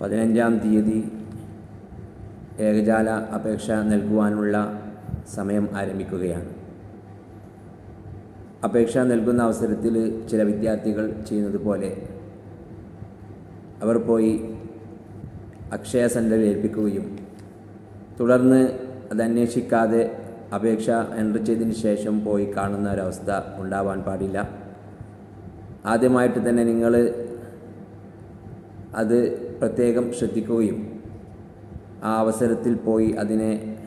പതിനഞ്ചാം തീയതി ഏകജാല അപേക്ഷ നൽകുവാനുള്ള സമയം ആരംഭിക്കുകയാണ്. അപേക്ഷ നൽകുന്ന അവസരത്തിൽ ചില വിദ്യാർത്ഥികൾ ചെയ്യുന്നത് പോലെ അവർ പോയി അക്ഷയ സെന്ററിൽ ഏൽപ്പിക്കുകയും തുടർന്ന് അത് അപേക്ഷ എന്റർ ചെയ്തതിന് ശേഷം പോയി കാണുന്ന ഒരവസ്ഥ ഉണ്ടാവാൻ പാടില്ല. ആദ്യമായിട്ട് തന്നെ നിങ്ങൾ അത് പ്രത്യേകം ശ്രദ്ധിക്കുകയും ആ അവസരത്തിൽ പോയി അതിനെ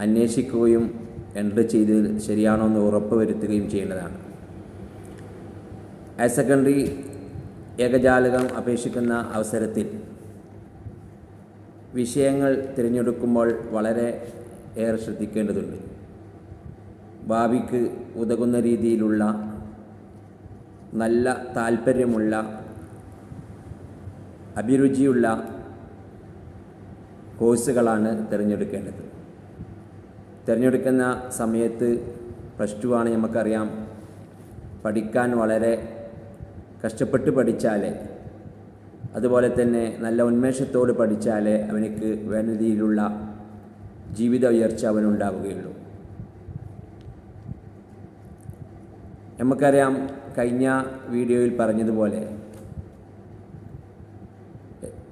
അന്വേഷിക്കുകയും എൻട്രി ചെയ്ത് ശരിയാണോ എന്ന് ഉറപ്പ് വരുത്തുകയും ചെയ്യേണ്ടതാണ്. ഹയർ സെക്കൻഡറി ഏകജാലകം അപേക്ഷിക്കുന്ന അവസരത്തിൽ വിഷയങ്ങൾ തിരഞ്ഞെടുക്കുമ്പോൾ വളരെ ഏറെ ശ്രദ്ധിക്കേണ്ടതുണ്ട്. ഭാവിക്ക് ഉതകുന്ന രീതിയിലുള്ള നല്ല താല്പര്യമുള്ള അഭിരുചിയുള്ള കോഴ്സുകളാണ് തിരഞ്ഞെടുക്കേണ്ടത്. തിരഞ്ഞെടുക്കുന്ന സമയത്ത് പ്ലസ് ടു ആണ് നമുക്കറിയാം. പഠിക്കാൻ വളരെ കഷ്ടപ്പെട്ട് പഠിച്ചാലേ അതുപോലെ തന്നെ നല്ല ഉന്മേഷത്തോട് പഠിച്ചാലേ അവനക്ക് വേണ്ട രീതിയിലുള്ള ജീവിത ഉയർച്ച അവനുണ്ടാവുകയുള്ളൂ. നമുക്കറിയാം കഴിഞ്ഞ വീഡിയോയിൽ പറഞ്ഞതുപോലെ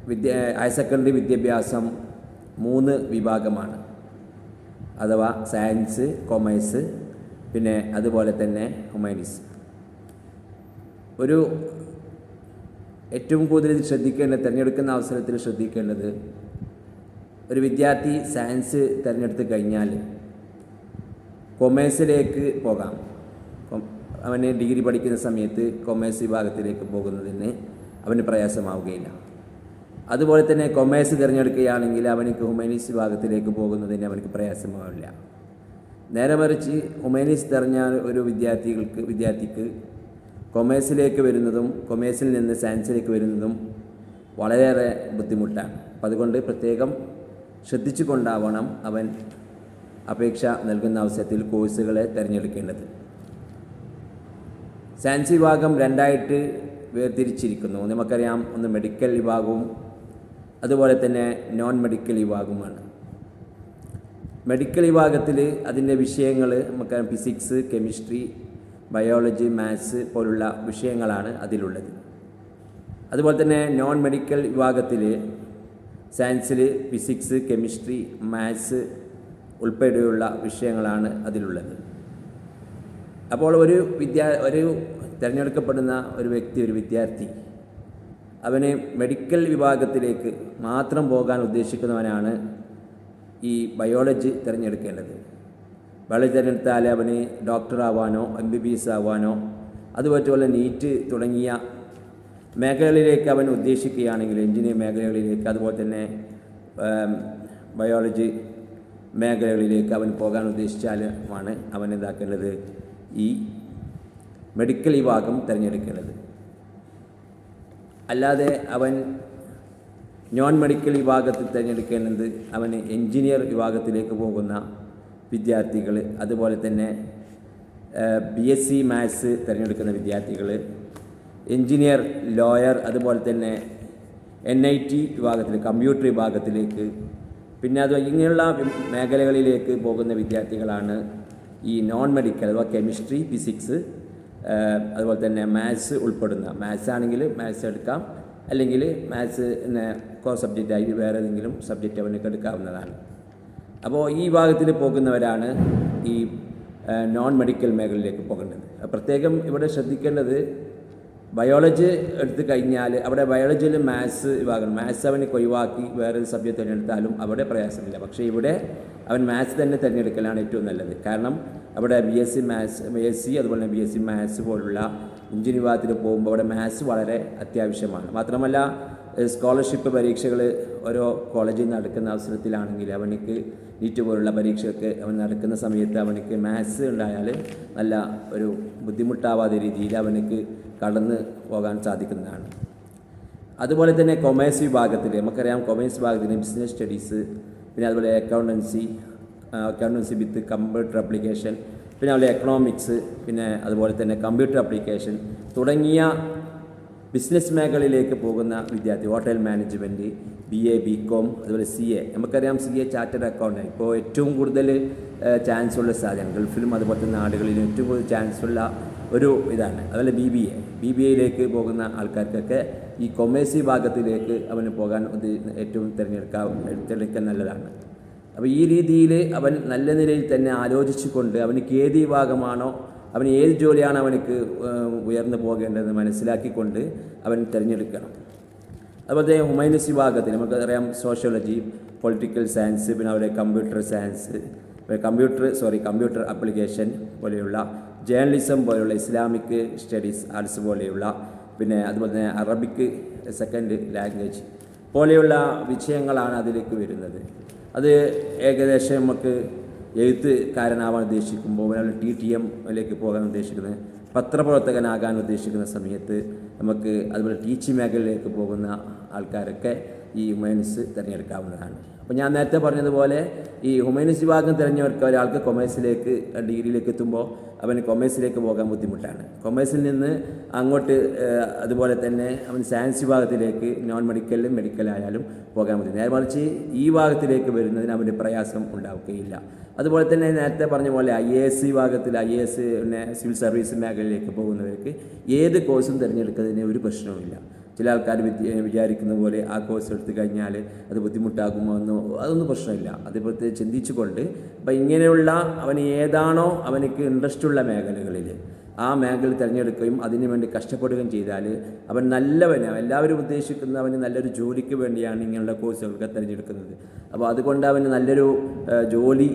വിദ്യ ഹയർ സെക്കൻഡറി വിദ്യാഭ്യാസം മൂന്ന് വിഭാഗമാണ്. അഥവാ സയൻസ് കൊമേഴ്സ് പിന്നെ അതുപോലെ തന്നെ ഹ്യൂമാനിറ്റീസ് ഒരു ഏറ്റവും കൂടുതൽ ശ്രദ്ധിക്കേണ്ടത് തിരഞ്ഞെടുക്കുന്ന അവസരത്തിൽ ശ്രദ്ധിക്കേണ്ടത് ഒരു വിദ്യാർത്ഥി സയൻസ് തിരഞ്ഞെടുത്ത് കഴിഞ്ഞാൽ കൊമേഴ്സിലേക്ക് പോകാം. അവന് ഡിഗ്രി പഠിക്കുന്ന സമയത്ത് കൊമേഴ്സ് വിഭാഗത്തിലേക്ക് പോകുന്നതിന് അവന് പ്രയാസമാവുകയില്ല. അതുപോലെ തന്നെ കൊമേഴ്സ് തിരഞ്ഞെടുക്കുകയാണെങ്കിൽ അവനക്ക് ഹ്യൂമാനിറ്റീസ് വിഭാഗത്തിലേക്ക് പോകുന്നതിന് അവനക്ക് പ്രയാസമാവില്ല. നേരെ മറിച്ച് ഹ്യൂമാനിറ്റീസ് തിരഞ്ഞ ഒരു വിദ്യാർത്ഥികൾക്ക് വിദ്യാർത്ഥിക്ക് കൊമേഴ്സിലേക്ക് വരുന്നതും കൊമേഴ്സിൽ നിന്ന് സയൻസിലേക്ക് വരുന്നതും വളരെയേറെ ബുദ്ധിമുട്ടാണ്. അപ്പം അതുകൊണ്ട് പ്രത്യേകം ശ്രദ്ധിച്ചുകൊണ്ടാവണം അവൻ അപേക്ഷ നൽകുന്ന അവസരത്തിൽ കോഴ്സുകളെ തിരഞ്ഞെടുക്കേണ്ടത്. സയൻസ് വിഭാഗം രണ്ടായിട്ട് വേർതിരിച്ചിരിക്കുന്നു. നമുക്കറിയാം ഒന്ന് മെഡിക്കൽ വിഭാഗവും അതുപോലെ തന്നെ നോൺ മെഡിക്കൽ വിഭാഗമാണ് മെഡിക്കൽ വിഭാഗത്തിൽ അതിന്റെ വിഷയങ്ങൾ നമുക്ക് ഫിസിക്സ് കെമിസ്ട്രി ബയോളജി മാത്സ് പോലുള്ള വിഷയങ്ങളാണ് അതിലുള്ളത്. അതുപോലെ തന്നെ നോൺ മെഡിക്കൽ വിഭാഗത്തിൽ സയൻസിൽ ഫിസിക്സ് കെമിസ്ട്രി മാത്സ് ഉൾപ്പെടെയുള്ള വിഷയങ്ങളാണ് അതിലുള്ളത്. അപ്പോൾ ഒരു വിദ്യാ ഒരു തിരഞ്ഞെടുക്കപ്പെടുന്ന ഒരു വ്യക്തി ഒരു വിദ്യാർത്ഥി അവന് മെഡിക്കൽ വിഭാഗത്തിലേക്ക് മാത്രം പോകാൻ ഉദ്ദേശിക്കുന്നവനാണ് ഈ ബയോളജി തിരഞ്ഞെടുക്കേണ്ടത്. ബയോളജി തിരഞ്ഞെടുത്താൽ അവന് ഡോക്ടറാവാനോ എം ബി ബി എസ് ആവാനോ അതുപോലെ നീറ്റ് തുടങ്ങിയ മേഖലകളിലേക്ക് അവൻ ഉദ്ദേശിക്കുകയാണെങ്കിൽ എഞ്ചിനീയർ മേഖലകളിലേക്ക് അതുപോലെ തന്നെ ബയോളജി മേഖലകളിലേക്ക് അവൻ പോകാൻ ഉദ്ദേശിച്ചാലുമാണ് അവൻ എന്താക്കേണ്ടത്? ഈ മെഡിക്കൽ വിഭാഗം തിരഞ്ഞെടുക്കേണ്ടത്. അല്ലാതെ അവൻ നോൺ മെഡിക്കൽ വിഭാഗത്തിൽ തിരഞ്ഞെടുക്കേണ്ടത് അവന് എഞ്ചിനീയർ വിഭാഗത്തിലേക്ക് പോകുന്ന വിദ്യാർത്ഥികൾ അതുപോലെ തന്നെ ബി എസ് സി മാത്സ് തിരഞ്ഞെടുക്കുന്ന വിദ്യാർത്ഥികൾ എഞ്ചിനീയർ ലോയർ അതുപോലെ തന്നെ എൻ ഐ ടി വിഭാഗത്തിൽ കമ്പ്യൂട്ടർ വിഭാഗത്തിലേക്ക് പിന്നെ അത് ഇങ്ങനെയുള്ള മേഖലകളിലേക്ക് പോകുന്ന വിദ്യാർത്ഥികളാണ് ഈ നോൺ മെഡിക്കൽ അഥവാ കെമിസ്ട്രി ഫിസിക്സ് അതുപോലെ തന്നെ മാത്സ് ഉൾപ്പെടുന്ന. മാത്സ് ആണെങ്കിൽ മാത്സ് എടുക്കാം. അല്ലെങ്കിൽ മാത്സ് കോ സബ്ജക്റ്റായി വേറെ ഏതെങ്കിലും സബ്ജക്റ്റ് അവനൊക്കെ എടുക്കാവുന്നതാണ്. അപ്പോൾ ഈ വിഭാഗത്തിൽ പോകുന്നവരാണ് ഈ നോൺ മെഡിക്കൽ മേഖലയിലേക്ക് പോകേണ്ടത്. പ്രത്യേകം ഇവിടെ ശ്രദ്ധിക്കേണ്ടത് ബയോളജി എടുത്തു കഴിഞ്ഞാൽ അവിടെ ബയോളജിയിൽ മാത്സ് വിഭാഗം മാത്സ് അവന് ഒഴിവാക്കി വേറൊരു സബ്ജക്റ്റ് തിരഞ്ഞെടുത്താലും അവിടെ പ്രയാസമില്ല. പക്ഷേ ഇവിടെ അവൻ മാത്സ് തന്നെ തിരഞ്ഞെടുക്കലാണ് ഏറ്റവും നല്ലത്. കാരണം അവിടെ B S C maths B S C അതുപോലെ തന്നെ ബി എസ് സി മാത്സ് പോലുള്ള എഞ്ചിനീയറിംഗ് വിഭാഗത്തിൽ പോകുമ്പോൾ അവിടെ മാത്സ് വളരെ അത്യാവശ്യമാണ്. മാത്രമല്ല സ്കോളർഷിപ്പ് പരീക്ഷകൾ ഓരോ കോളേജിൽ നടക്കുന്ന അവസരത്തിലാണെങ്കിൽ അവനിക്ക് നീറ്റ് പോലുള്ള പരീക്ഷയൊക്കെ അവൻ നടക്കുന്ന സമയത്ത് അവനിക്ക് മാത്സ് ഉണ്ടായാൽ നല്ല ഒരു ബുദ്ധിമുട്ടാവാതെ രീതിയിൽ അവനിക്ക് കടന്ന് പോകാൻ സാധിക്കുന്നതാണ്. അതുപോലെ തന്നെ കൊമേഴ്സ് വിഭാഗത്തിൽ നമുക്കറിയാം കൊമേഴ്സ് വിഭാഗത്തിൽ ബിസിനസ് സ്റ്റഡീസ് പിന്നെ അതുപോലെ accountancy accountancy with computer application പിന്നെ അതുപോലെ എക്കണോമിക്സ് പിന്നെ അതുപോലെ തന്നെ കമ്പ്യൂട്ടർ അപ്ലിക്കേഷൻ തുടങ്ങിയ ബിസിനസ് മേഖലയിലേക്ക് പോകുന്ന വിദ്യാർത്ഥി hotel management B A B com അതുപോലെ സി എ നമുക്കറിയാം സി എ ചാർട്ടേഡ് അക്കൗണ്ട് ഇപ്പോൾ ഏറ്റവും കൂടുതൽ ചാൻസ് ഉള്ള സാധ്യത ഗൾഫിലും അതുപോലത്തെ നാടുകളിലും ഏറ്റവും കൂടുതൽ ചാൻസ് ഉള്ള ഒരു ഇതാണ്. അതുപോലെ B B A B B എയിലേക്ക് പോകുന്ന ആൾക്കാർക്കൊക്കെ ഈ കൊമേഴ്സ് ഭാഗത്തിലേക്ക് അവന് പോകാൻ ഏറ്റവും തിരഞ്ഞെടുക്കാൻ തിരഞ്ഞെടുക്കാൻ നല്ലതാണ്. അപ്പോൾ ഈ രീതിയിൽ അവൻ നല്ല നിലയിൽ തന്നെ ആലോചിച്ചുകൊണ്ട് അവനിക്ക് ഏത് വിഭാഗമാണോ അവന് ഏത് ജോലിയാണ് അവനക്ക് ഉയർന്നു പോകേണ്ടതെന്ന് മനസ്സിലാക്കിക്കൊണ്ട് അവൻ തിരഞ്ഞെടുക്കണം. അതുപോലെ തന്നെ ഹ്യൂമാനിറ്റീസ് വിഭാഗത്തിൽ നമുക്കറിയാം സോഷ്യോളജി പൊളിറ്റിക്കൽ സയൻസ് പിന്നെ അവരുടെ computer science computer sorry computer application പോലെയുള്ള ജേർണലിസം പോലെയുള്ള ഇസ്ലാമിക് സ്റ്റഡീസ് ആർട്സ് പോലെയുള്ള പിന്നെ അതുപോലെ തന്നെ അറബിക് സെക്കൻഡ് ലാംഗ്വേജ് പോലെയുള്ള വിഷയങ്ങളാണ് അതിലേക്ക് വരുന്നത്. അത് ഏകദേശം നമുക്ക് എഴുത്തുകാരനാവാൻ ഉദ്ദേശിക്കുമ്പോൾ അല്ലെങ്കിൽ ടി ടി എമ്മിലേക്ക് പോകാൻ ഉദ്ദേശിക്കുന്നത് പത്രപ്രവർത്തകനാകാൻ ഉദ്ദേശിക്കുന്ന സമയത്ത് നമുക്ക് അതുപോലെ ടീച്ചിങ് മേഖലയിലേക്ക് പോകുന്ന ആൾക്കാരൊക്കെ ഈ ഹ്യൂമാനിസ് തിരഞ്ഞെടുക്കാവുന്നതാണ്. അപ്പോൾ ഞാൻ നേരത്തെ പറഞ്ഞതുപോലെ ഈ ഹ്യൂമാനിസ് വിഭാഗം തിരഞ്ഞെടുക്കുക ഒരാൾക്ക് കൊമേഴ്സിലേക്ക് ഡിഗ്രിയിലേക്ക് എത്തുമ്പോൾ അവന് കൊമേഴ്സിലേക്ക് പോകാൻ ബുദ്ധിമുട്ടാണ്. കൊമേഴ്സിൽ നിന്ന് അങ്ങോട്ട് അതുപോലെ തന്നെ അവൻ സയൻസ് വിഭാഗത്തിലേക്ക് നോൺ മെഡിക്കലിലും മെഡിക്കലായാലും പോകാൻ പറ്റും. നേരെ മറിച്ച് ഈ വിഭാഗത്തിലേക്ക് വരുന്നതിന് അവന് പ്രയാസം ഉണ്ടാവുകയില്ല. അതുപോലെ തന്നെ നേരത്തെ പറഞ്ഞ പോലെ ഐ എ എസ് വിഭാഗത്തിൽ ഐ എ എസ് പിന്നെ സിവിൽ സർവീസ് മേഖലയിലേക്ക് പോകുന്നവർക്ക് ഏത് കോഴ്സും തിരഞ്ഞെടുക്കുന്നതിന് ഒരു പ്രശ്നവുമില്ല. ചില ആൾക്കാർ വിചാരിക്കുന്ന പോലെ ആ കോഴ്സ് എടുത്തു കഴിഞ്ഞാൽ അത് ബുദ്ധിമുട്ടാകുമോ എന്നോ അതൊന്നും പ്രശ്നമില്ല. അതേപോലെ ചിന്തിച്ചുകൊണ്ട് അപ്പം ഇങ്ങനെയുള്ള അവന് ഏതാണോ അവനക്ക് ഇൻട്രസ്റ്റ് ഉള്ള മേഖലകളിൽ ആ മേഖല തിരഞ്ഞെടുക്കുകയും അതിനു വേണ്ടി കഷ്ടപ്പെടുകയും ചെയ്താൽ അവൻ നല്ലവന്. എല്ലാവരും ഉദ്ദേശിക്കുന്ന അവന് നല്ലൊരു ജോലിക്ക് വേണ്ടിയാണ് ഇങ്ങനെയുള്ള കോഴ്സുകളൊക്കെ തിരഞ്ഞെടുക്കുന്നത്. അപ്പോൾ അതുകൊണ്ട് അവന് നല്ലൊരു ജോലി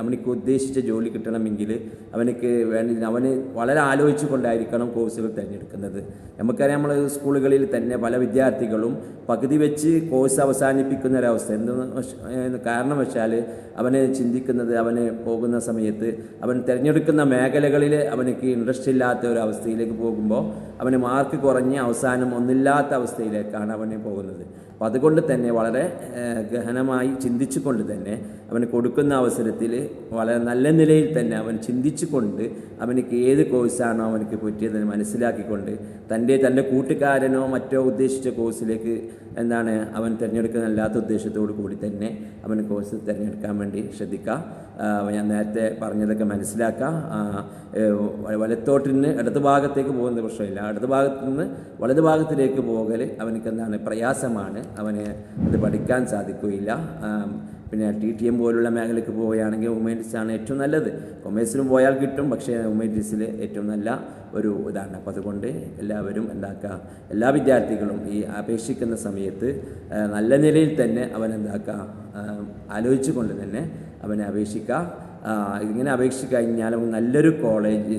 അവനിക്ക് ഉദ്ദേശിച്ച ജോലി കിട്ടണമെങ്കിൽ അവനക്ക് വേണ്ടി അവന് വളരെ ആലോചിച്ചു കൊണ്ടായിരിക്കണം കോഴ്സുകൾ തിരഞ്ഞെടുക്കുന്നത്. നമുക്കറിയാം നമ്മൾ സ്കൂളുകളിൽ തന്നെ പല വിദ്യാർത്ഥികളും പകുതി വെച്ച് കോഴ്സ് അവസാനിപ്പിക്കുന്ന ഒരവസ്ഥ. എന്തെന്ന് കാരണം വെച്ചാൽ അവനെ ചിന്തിക്കുന്നത് അവന് പോകുന്ന സമയത്ത് അവൻ തിരഞ്ഞെടുക്കുന്ന മേഖലകളിൽ അവനക്ക് ഇൻട്രസ്റ്റ് ഇല്ലാത്ത ഒരു അവസ്ഥയിലേക്ക് പോകുമ്പോൾ അവന് മാർക്ക് കുറഞ്ഞ് അവസാനം ഒന്നില്ലാത്ത അവസ്ഥയിലേക്കാണ് അവന് പോകുന്നത്. അപ്പോൾ അതുകൊണ്ട് തന്നെ വളരെ ഗഹനമായി ചിന്തിച്ചുകൊണ്ട് തന്നെ അവന് കൊടുക്കുന്ന അവസരത്തിൽ വളരെ നല്ല നിലയിൽ തന്നെ അവൻ ചിന്തിച്ചുകൊണ്ട് അവനക്ക് ഏത് കോഴ്സാണോ അവനക്ക് പറ്റിയതെന്ന് മനസ്സിലാക്കിക്കൊണ്ട് തന്റെ തന്റെ കൂട്ടുകാരനോ മറ്റോ ഉദ്ദേശിച്ച കോഴ്സിലേക്ക് എന്താണ് അവൻ തിരഞ്ഞെടുക്കുന്ന അല്ലാത്ത ഉദ്ദേശത്തോടു കൂടി തന്നെ അവൻ കോഴ്സ് തിരഞ്ഞെടുക്കാൻ വേണ്ടി ശ്രദ്ധിക്കുക. ഞാൻ നേരത്തെ പറഞ്ഞതൊക്കെ മനസ്സിലാക്കുക. ആ, ഏഹ്, വ- വലത്തോട്ട് നിന്ന് ഇടത് ഭാഗത്തേക്ക് പോകുന്ന പ്രശ്നമില്ല. ഇടത് ഭാഗത്ത് നിന്ന് വലത് ഭാഗത്തിലേക്ക് പോകൽ അവനക്ക് എന്താണ് പ്രയാസമാണ്. അവന് അത് പഠിക്കാൻ സാധിക്കുകയില്ല. പിന്നെ ടി ടി എം പോലുള്ള മേഖലയ്ക്ക് പോവുകയാണെങ്കിൽ ഹ്യൂമാനിറ്റീസ് ഏറ്റവും നല്ലത്. കൊമേഴ്സിലും പോയാൽ കിട്ടും പക്ഷേ ഹ്യൂമാനിറ്റീസിൽ ഏറ്റവും നല്ല ഒരു ഇതാണ്. അപ്പോൾ അതുകൊണ്ട് എല്ലാവരും എന്താക്കുക എല്ലാ വിദ്യാർത്ഥികളും ഈ അപേക്ഷിക്കുന്ന സമയത്ത് നല്ല നിലയിൽ തന്നെ അവൻ എന്താക്കുക ആലോചിച്ചുകൊണ്ട് തന്നെ അവനെ അപേക്ഷിക്കുക. ഇങ്ങനെ അപേക്ഷിച്ച് കഴിഞ്ഞാൽ നല്ലൊരു കോളേജ്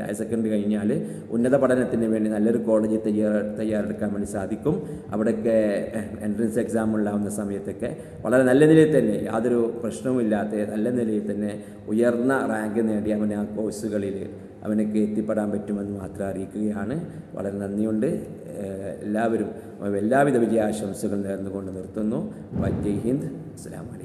ഹയർ സെക്കൻഡറി കഴിഞ്ഞാൽ ഉന്നത പഠനത്തിന് വേണ്ടി നല്ലൊരു കോളേജ് തയ്യാർ തയ്യാറെടുക്കാൻ വേണ്ടി സാധിക്കും. അവിടെയൊക്കെ എൻട്രൻസ് എക്സാം ഉണ്ടാകുന്ന സമയത്തൊക്കെ വളരെ നല്ല നിലയിൽ തന്നെ യാതൊരു പ്രശ്നവുമില്ലാത്ത നല്ല നിലയിൽ തന്നെ ഉയർന്ന റാങ്ക് നേടി അവൻ ആ കോഴ്സുകളിൽ അവനൊക്കെ എത്തിപ്പെടാൻ പറ്റുമെന്ന് മാത്രം അറിയിക്കുകയാണ്. വളരെ നന്ദിയുണ്ട്. എല്ലാവരും എല്ലാവിധ വിജയാശംസകൾ നേർന്നുകൊണ്ട് നിർത്തുന്നു. ജയ് ഹിന്ദ്. അസ്സാം വലൈക്കും